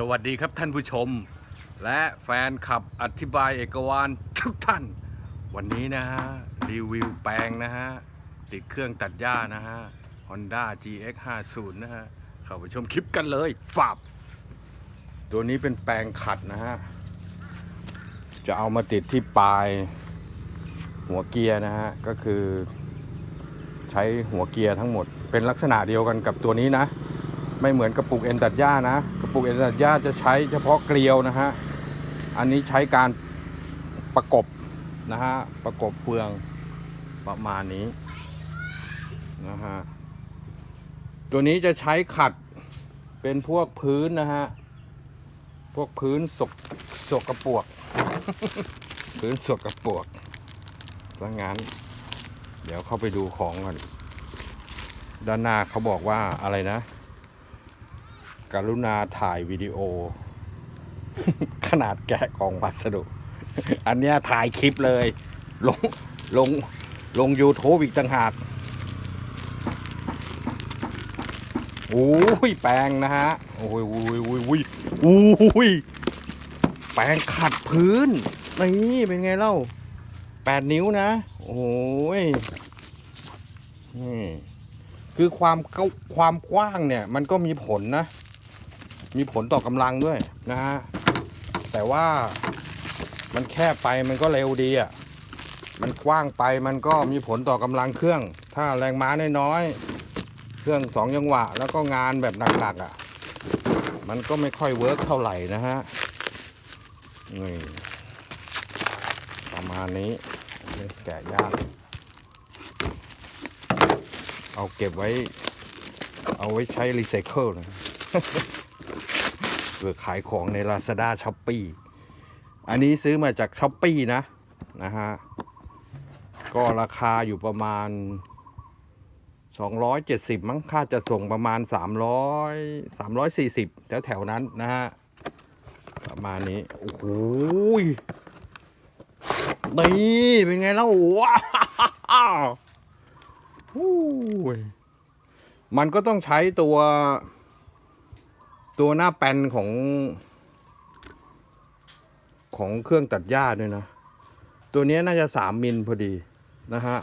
สวัสดีครับท่านผู้ชม และแฟนคลับอธิบายเอกวานทุกท่าน วันนี้นะฮะ รีวิวแปลงนะฮะ ติดเครื่องตัดหญ้านะฮะ Honda GX 50นะฮะ เข้าไปชมคลิปกันเลยฝาบตัวนี้เป็นแปลงขัดนะฮะ จะเอามาติดที่ปลาย หัวเกียร์นะฮะ ก็คือ ใช้หัวเกียร์ทั้งหมด เป็นลักษณะเดียวกันกับตัวนี้นะ ไม่เหมือนกระปุกเอ็นตัดหญ้านะ กระปุกเอ็นตัดหญ้าจะใช้เฉพาะเกลียวนะฮะ อันนี้ใช้การประกบนะฮะ ประกบเฟืองประมาณนี้นะฮะ ตัวนี้จะใช้ขัดเป็นพวกพื้นนะฮะ พวกพื้นสกสกกระปวก พื้นสกกระปวกดังนั้น เดี๋ยวเข้าไปดูของกัน ด้านหน้าเขาบอกว่าอะไรนะ กรุณาถ่ายวิดีโอ ขนาดแกะกล่องพัสดุ อันเนี้ยถ่ายคลิปเลย ลง ลง ลง YouTube อีกต่างหากโอ้ยแปลงนะฮะ โอ้ยโอ้ยโอ้ยโอ้ยโอ้ยแปลงขัดพื้นนี่เป็นไงเล่าแปดนิ้วนะ โอ้ยนี่คือความความกว้างเนี่ย มันก็มีผลนะ มีผลต่อกำลังด้วยนะฮะแต่ว่ามันแคบไปมันก็เร็วดีอะมันกว้างไปมันก็มีผลต่อกำลังเครื่อง ถ้าแรงม้าน้อยๆเครื่องสองจังหวะ แล้วก็งานแบบหนักๆอะ มันก็ไม่ค่อยเวิร์กเท่าไหร่นะฮะนี่ประมาณนี้แกะยาก เอาเก็บไว้ เอาไว้ใช้รีไซเคิลนะื่อขายของใน Lazada s h o p e e อันนี้ซื้อมาจาก s h o p e e นะ นะฮะ ก็ราคาอยู่ประมาณ 270 มั้งค่าจะส่งประมาณ 300 340 แถวแถวนั้นนะฮะ ประมาณนี้ โอ้โหนี่เป็นไงแล้วว้าวฮู้ยมันก็ต้องใช้ตัว ตัวหน้าแปนของ ของเครื่องตัดหญ้าด้วยนะ ตัวเนี้ยน่าจะสามมิลพอดีนะฮะ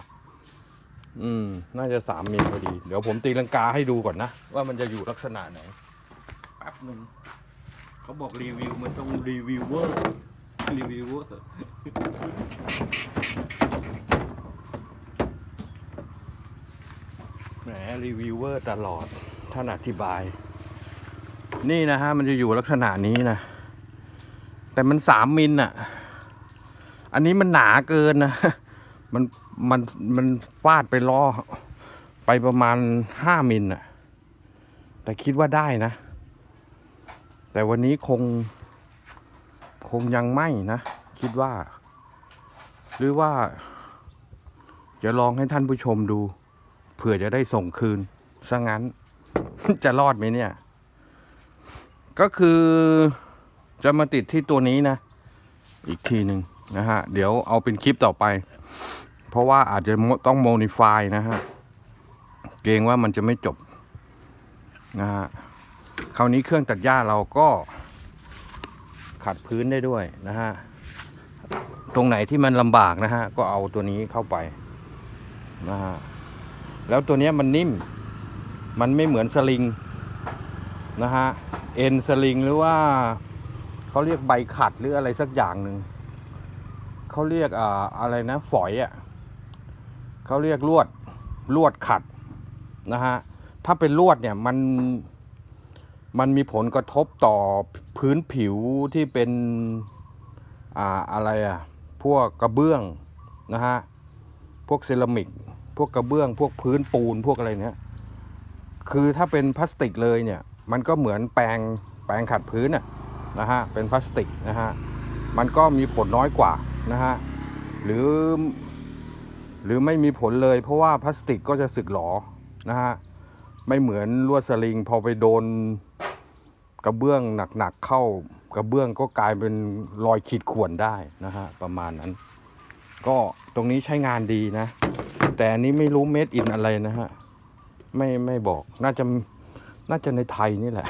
อืม น่าจะสามมิลพอดี เดี๋ยวผมตีลังกาให้ดูก่อนนะ ว่ามันจะอยู่ลักษณะไหน แป๊บหนึ่ง เขาบอกรีวิวมันต้องรีวิวเวอร์ รีวิวเวอร์แหมรีวิวเวอร์ตลอด ท่านอธิบาย นี่นะฮะมันจะอยู่ลักษณะนี้นะ แต่มันสามมิลอะอันนี้มันหนาเกินนะ มันมันมันฟาดไปล้อไปประมาณห้ามิลอะแต่คิดว่าได้นะ แต่วันนี้คง คงยังไม่นะ คิดว่า หรือว่า จะลองให้ท่านผู้ชมดู เผื่อจะได้ส่งคืนซะงั้น จะรอดไหมเนี่ย ก็คือจะมาติดที่ตัวนี้นะ อีกทีหนึ่งนะฮะ เดี๋ยวเอาเป็นคลิปต่อไป เพราะว่าอาจจะต้องโมดิฟายนะฮะ เกรงว่ามันจะไม่จบนะฮะคราวนี้เครื่องตัดหญ้าเราก็ขัดพื้นได้ด้วยนะฮะ ตรงไหนที่มันลำบากนะฮะ ก็เอาตัวนี้เข้าไปนะฮะ แล้วตัวนี้มันนิ่ม มันไม่เหมือนสลิงนะฮะ เอ็นสลิงหรือว่าเขาเรียกใบขัดหรืออะไรสักอย่างหนึ่งเขาเรียกอ่าอะไรนะฝอยอะเขาเรียกลวดลวดขัดนะฮะถ้าเป็นลวดเนี่ยมันมันมีผลกระทบต่อพื้นผิวที่เป็นอ่าอะไรอะพวกกระเบื้องนะฮะพวกเซรามิก พวกกระเบื้อง พวกพื้นปูนพวกอะไรเนี้ยคือถ้าเป็นพลาสติกเลยเนี่ย มันก็เหมือนแปรงแปรงขัดพื้นนะฮะเป็นพลาสติกนะฮะมันก็มีผลน้อยกว่านะฮะหรือหรือไม่มีผลเลยเพราะว่าพลาสติกก็จะสึกหรอนะฮะไม่เหมือนลวดสลิงพอไปโดนกระเบื้องหนักๆเข้ากระเบื้องก็กลายเป็นรอยขีดข่วนได้นะฮะประมาณนั้น ก็ตรงนี้ใช้งานดีนะ แต่อันนี้ไม่รู้เม็ดอินอะไรนะฮะไม่ไม่บอกน่าจะ น่าจะในไทยนี่แหละ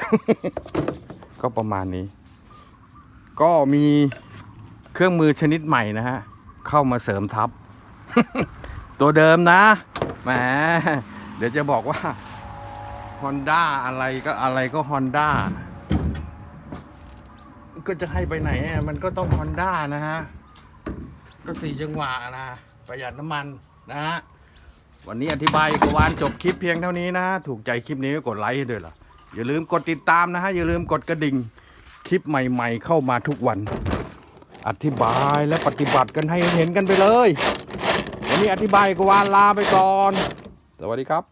ก็ประมาณนี้ ก็มีเครื่องมือชนิดใหม่นะฮะ เข้ามาเสริมทับ ตัวเดิมนะแหมเดี๋ยวจะบอกว่า Honda อะไรก็อะไรก็ Honda ก็จะให้ไปไหน มันก็ต้อง Honda นะฮะ ก็สี่จังหวะนะ ประหยัดน้ำมันนะฮะ วันนี้อธิบายกวานจบคลิปเพียงเท่านี้นะ ถูกใจคลิปนี้ก็กดไลค์ให้ด้วยล่ะ อย่าลืมกดติดตามนะฮะ อย่าลืมกดกระดิ่ง คลิปใหม่ ๆ เข้ามาทุกวัน อธิบายและปฏิบัติกันให้เห็นกันไปเลย วันนี้อธิบายกวานลาไปก่อน สวัสดีครับ